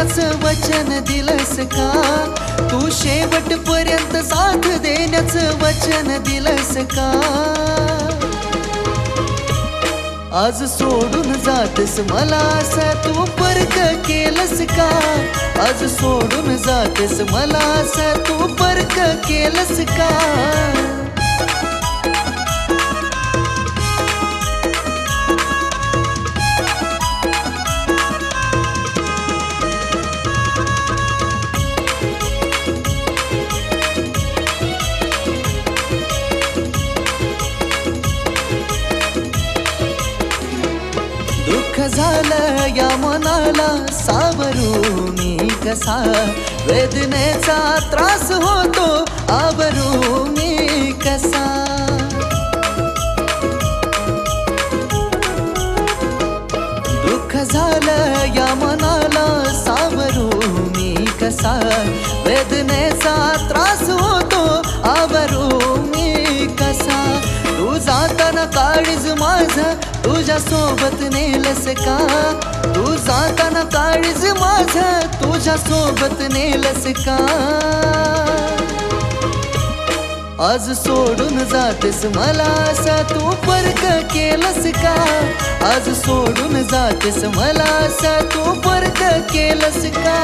देण्याच वचन दिलंस का तू शेवट पर्यंत साथ देण्याच वचन दिलंस का आज सोडून जातस मला असं तू परक केलंस का? आज सोडून जातस मला असं तू परक केलंस का? झालं या मनाला सावरू मी कसा? वेदनेचा त्रास होतो आवरू मी कसा? दुःख झालं या मनाला सावरू मी कसा? तुझ्या सोबत नेलस का? तू जाताना काळीज माझ तुझ्या सोबत नेलस का? आज सोडून जातेस मला असा तू फरक केलस का? आज सोडून जातेस मला असा तू फरक केलस का?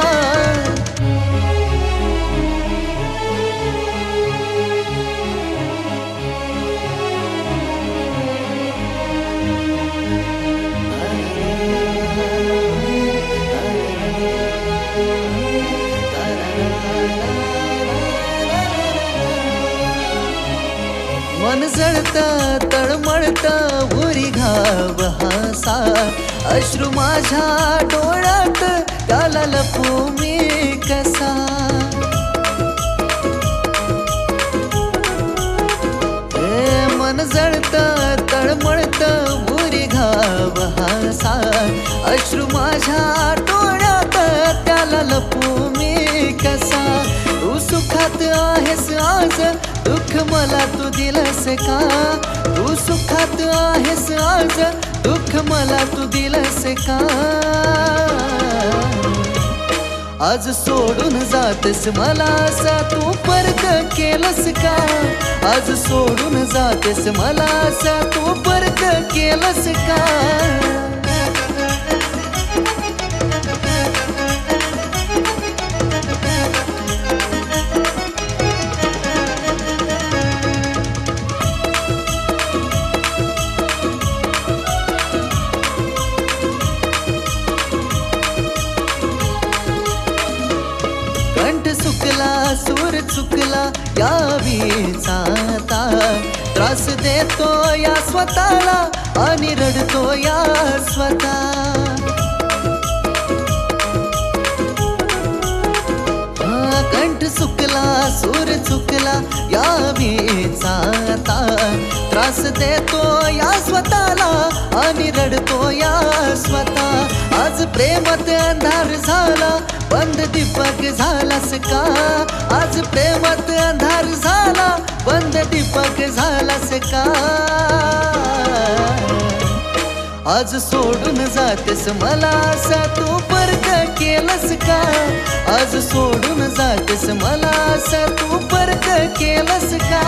मन जळत तळमळत उरी घाव हसा. अश्रू माझ्या डोळ्यात त्याला लपू मी कसा? मन जळत तळमळत उरी घाव हसा. अश्रू माझ्या डोळ्यात त्याला लपू मी सुखात आहेस आज दुःख मला तू दिलंस का? तू सुखात आहेस आज दुःख मला तू दिलंस का? आज सोडून जातेस मला असा तू परत केलंस का? आज सोडून जातेस मला असा तू परत केलंस का? आता त्रास देतो या स्वतःला आणि रडतो या स्वतः. चुकला सूर चुकला या वीचाता त्रास देतो या स्वतःला आणि रडतो या स्वतः. आज प्रेमात अंधार झाला बंद दीपक झालास का? आज प्रेमात अंधार झाला बंद दीपक झालास का? आज सोडून जातेस मला असा तू परत केलंस का? आज सोडून जातेस मला असं तू परत केलंस का?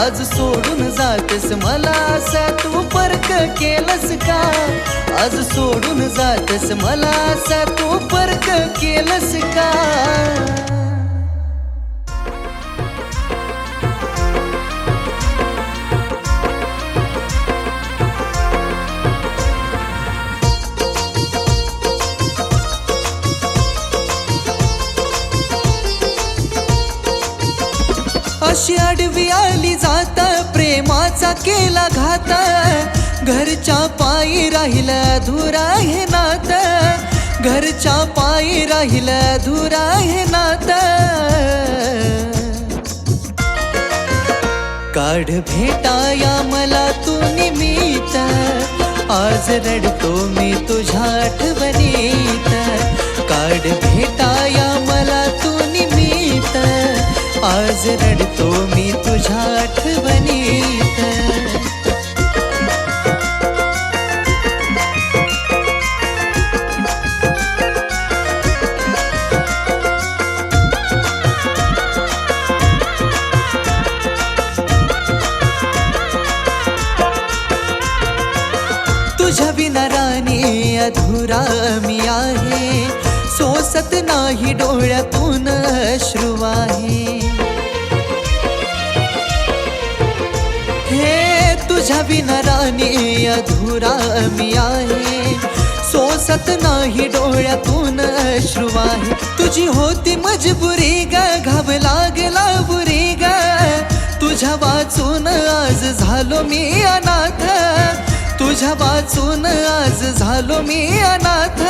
आज सोडून जातेस मला असं तू परत केलंस का? आज सोडून जातेस मला असं तू परत केलंस का? अशी आडवी आली जात प्रेमाचा केला घात. घरच्या पायी राहिलं धुरा हे नात. घरच्या पायी राहिलं धुरा हे नात. काढ भेटाया मला तू निमित आज रडतो मी तुझ्या आठवणीत. काढ भेटाया मला तू आज रडतो मी तुझ्या आठवणीत. तुझ्या विना राणी अधुरा मी आहे. सोसत नाही डोळ्यातून अश्रू आहे. तुझ्या विना राणी अधुरा मी आहे. सोसत नाही डोळ्यातून अश्रू आहे. तुझी होती मजबुरी ग घाव लागला बुरी ग. तुझ्या वाचून आज झालो मी अनाथ. तुझ्या वाचून आज झालो मी अनाथ.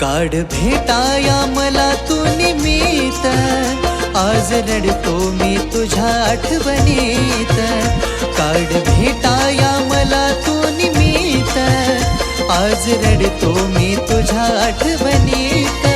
काढ भेटाया मला तू निमित आज रडतो मी तुझ्या आठवणीत. काढ भेटाया मला तू निमित आज रडतो मी तुझ्या आठवणीत.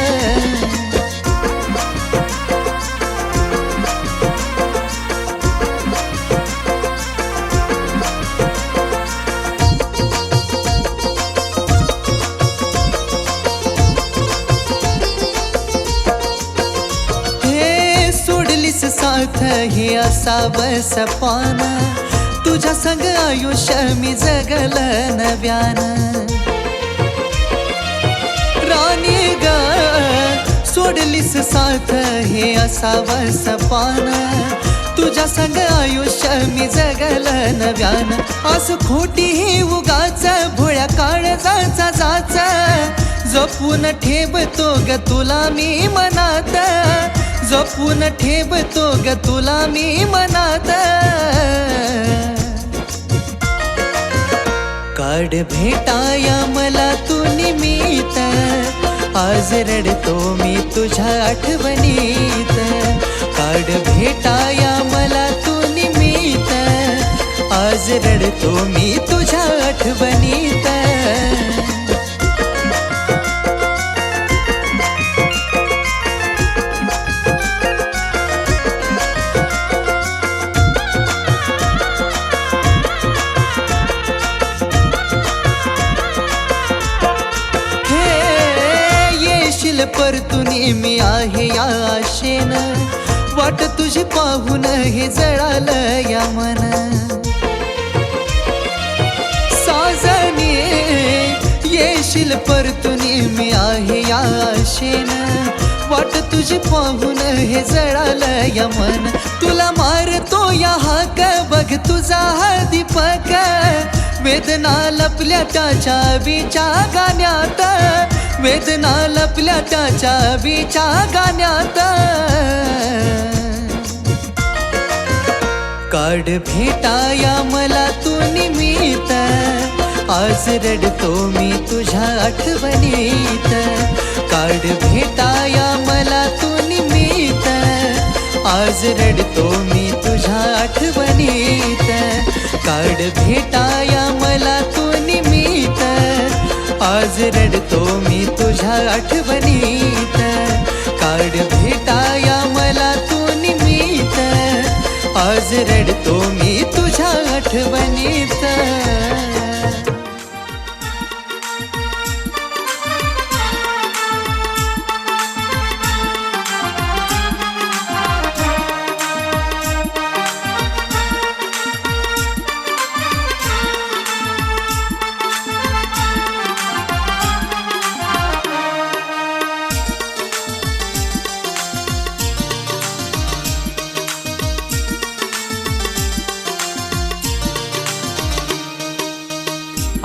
हे असावं सपान. तुझ्या संग आयुष्य मी जगल नव्यान. राणी ग सोडलीस साथ हे असावं सपान. तुझ्या संग आयुष्य मी जगल नव्यान. असं खोटी ही उगाच भोळ्या काळजाचा जाचा. जपून ठेवतो ग तुला मी मनात. जपून ठेवतो ग तुला मी मनात. काढ भेटाया मला तू निमित आज रडतो मी तुझ्या आठवणीत. काढ भेटाया मला तू निमित आज रडतो मी तुझ्या आठवणीत. हे जळाल या मन. साजनी येशील परतुनी मी आहे या आशेन. वाट तुझी पाहून हे जळाल या मन. तुला मारतो या हाक बघ तुझा हा दीपक. वेदना लपल्या त्याच्या बीच्या गाण्यात. वेदना लपल्या त्याच्या बीच्या गाण्यात. काढ भेटाया मला तू निमित आज रडतो मी तुझ्या आठवणीत. काढ भेटाया मला तू निमित आज रडतो मी तुझ्या आठवणीत. काढ भेटाया मला तू निमित आज रडतो मी तुझ्या आठवणीत. काढ भेटाया आज रडतो मी तुझ्या आठवणीत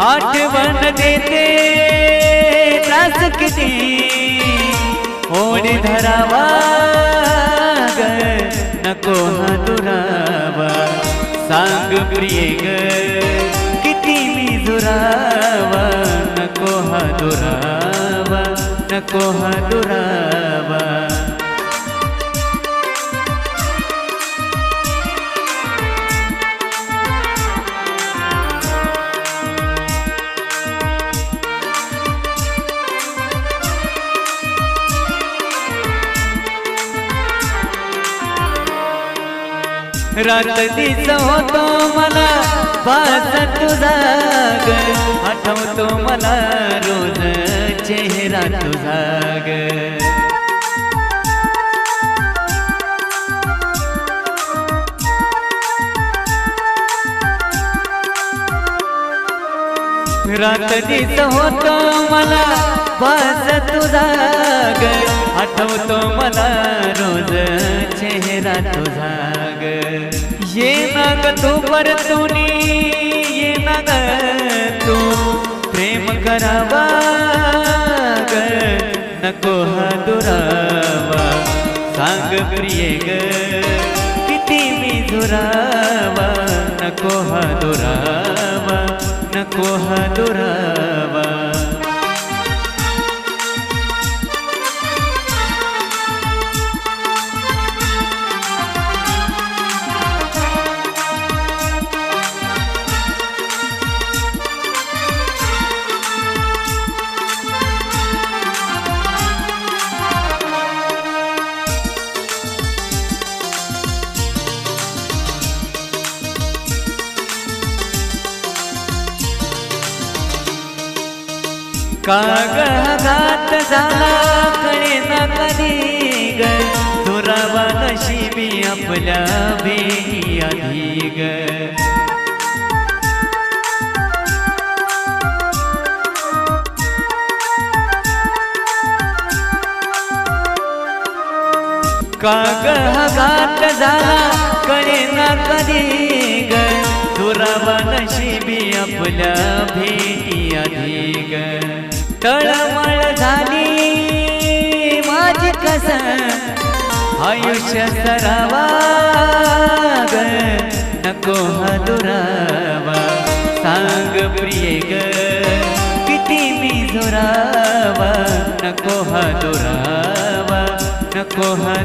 आठवण देते त्रास किती? ओढ धरावा नको हा दुरावा सांग प्रिय ग किती मी दुरावा नको हा दुरावा नको हा दुरावा रात दिस होतो मला पास तुझा ग आठवतो मला रोज चेहरा तुझा ग रात्रीच होतो मला वास तुझा ग आठवतो मला रोज चेहरा तुझा ग. ये ना ग तू परतुनी ये ना ग तू प्रेम करावा ग. नको हा दुरावा सांग प्रिय ग किती मी दुरावा नको हा दुरावा नको हा दुरावा. कागदात झाला कळे ना कधी ग? दुरावा नशिबी आपल्या बेही आधी ग. कागदात झाला कळे ना कधी ग? दुरावा नशिबी आपल्या भेटी आधी ग. तळमळ झाली माझी कस? आयुष्य सरावा नको हा दुरावा सांग प्रिय ग किती मी दुरावा नको हा दुरावा नको हा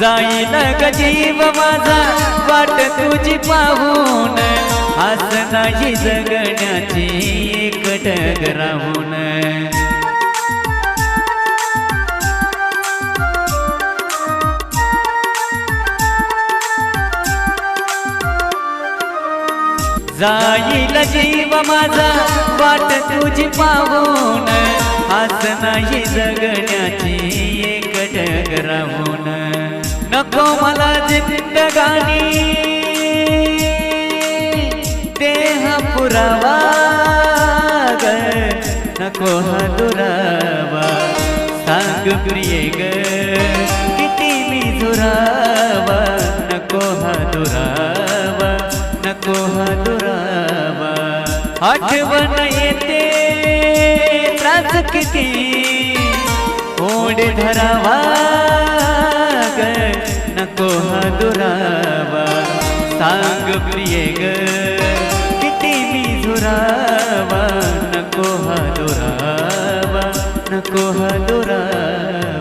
जाईल ग जीव माझा? वाट तुझी पाहून. आस नाही जगण्याची कटक राहून जाईल जीव माझा? वाट तुझी पाहून. आस नाही जगण्याची कटक राहून नको मला जिंदगानी देह पुरावा नको हा दुरावा. सांग प्रिय ग किती मी दुरावा नको हा दुरावा. नको हा दुरावा. आठवण येते त्रास किती. ओढ धरावा. नको हा दुरावा सांग प्रिय ग किती मी दुरावा नको हा दुरावा नको हा दुरावा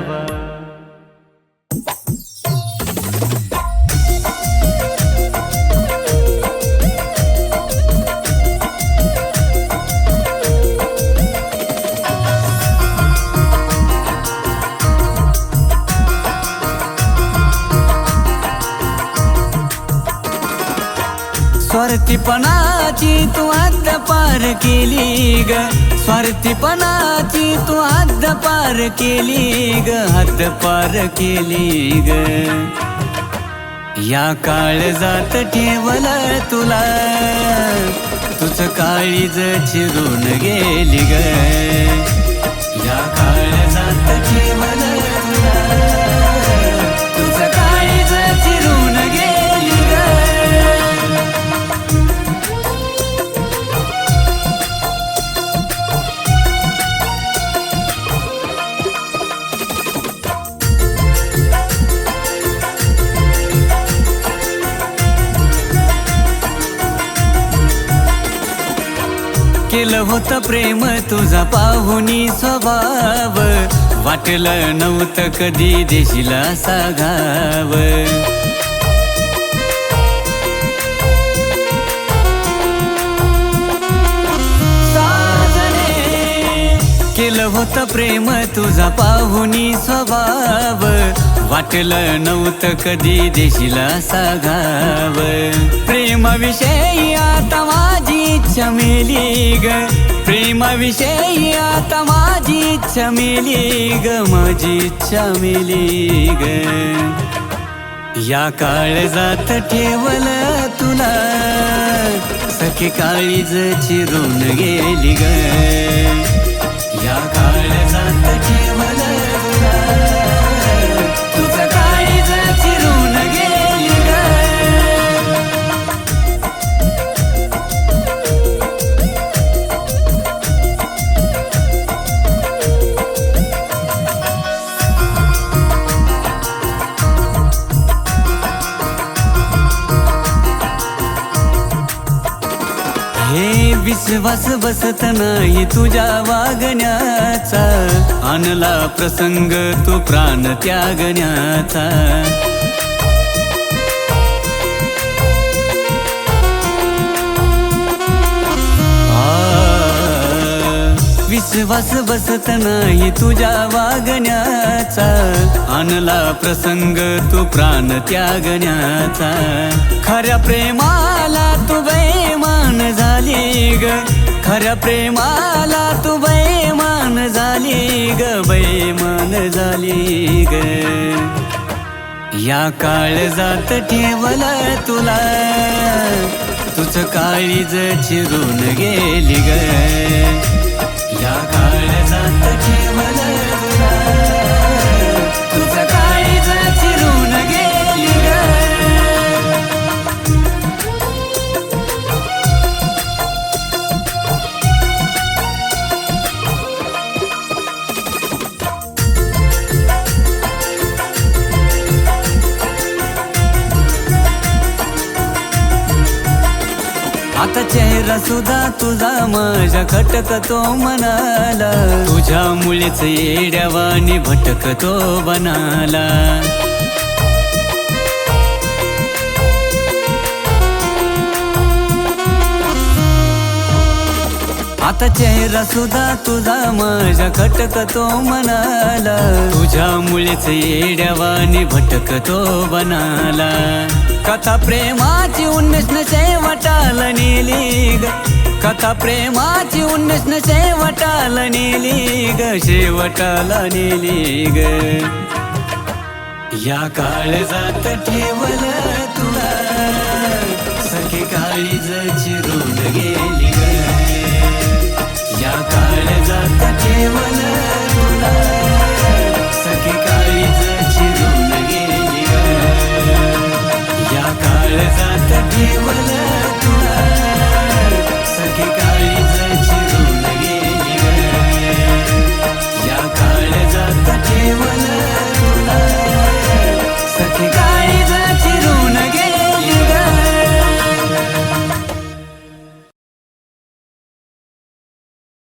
स्वार्थीपणाची तू हद्द पार केली ग. स्वार्थीपणाची तू हद्द पार केली ग. हद्द पार केली ग. या काळ जात ठेवल तुला. तुझ काळीज चिरून गेली ग. होत प्रेम तुझा पाहुनी स्वभाव. वाटलं नव्हतं कधी देशील सागाव. केलं होत प्रेम तुझा पाहुनी स्वभाव. वाटलं नव्हतं कधी देशील सागाव. घाव प्रेमाविषयी आता माझी इच्छा मेली ग. प्रेमाविषयी आता माझी इच्छा मेली ग. माझी इच्छा मेली ग. या काळजात ठेवल तुला. सखी काळीज चिरून गेली ग. या काळ जात विश्वास बसत नाही तुझ्या वागण्याचा. आणला प्रसंग तो प्राण त्यागण्याचा. विश्वास बसत नाही तुझ्या वागण्याचा. आणला प्रसंग तू प्राण त्यागण्याचा. खऱ्या प्रेमाला तू मान झाली ग. खऱ्या प्रेमाला तू बैमान झाली ग. बैमान झाली ग. या काळजात ठेवला तुला. तुझ काळीज चिरून गेली तुझा माझ्या खटकतो मनाला. येड्यावाणी येड्यावानी भटकतो बनाला. आता चेहरा सुद्धा तुझा माझ्या खटकतो मनाला. येड्यावाणी येड्यावानी भटकतो बनाला. कथा प्रेमाची उन्नस न शेवटाला नेली ग. कथा प्रेमाची उन्नस न शेवटाला नेली ग शेवटाला नेली ग. या काळजात ठेवलं तुला सखी काळीज चिरून गेली.